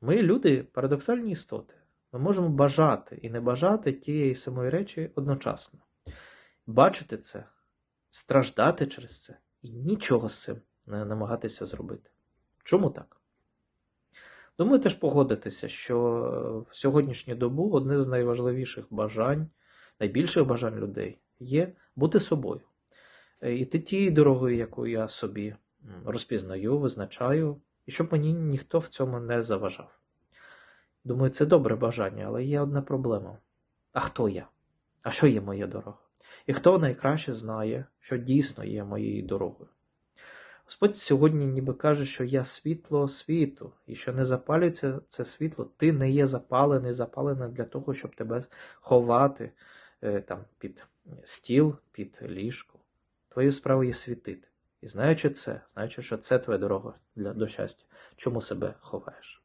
Ми люди парадоксальні істоти. Ми можемо бажати і не бажати тієї самої речі одночасно. Бачити це, страждати через це і нічого з цим не намагатися зробити. Чому так? Думаю, теж погодитися, що в сьогоднішню добу одне з найважливіших бажань, найбільших бажань людей є бути собою. Е, Іти тією дорогою, яку я собі розпізнаю, визначаю, і щоб мені ніхто в цьому не заважав. Думаю, це добре бажання, але є одна проблема. А хто я? А що є моя дорога? І хто найкраще знає, що дійсно є моєю дорогою? Господь сьогодні ніби каже, що я світло світу, і що не запалюється це світло, ти не є запалений, запалений для того, щоб тебе ховати е, там, під стіл, під ліжко. Твоєю справою є світити. І знаючи це, знаючи, що це твоя дорога для, до щастя, чому себе ховаєш?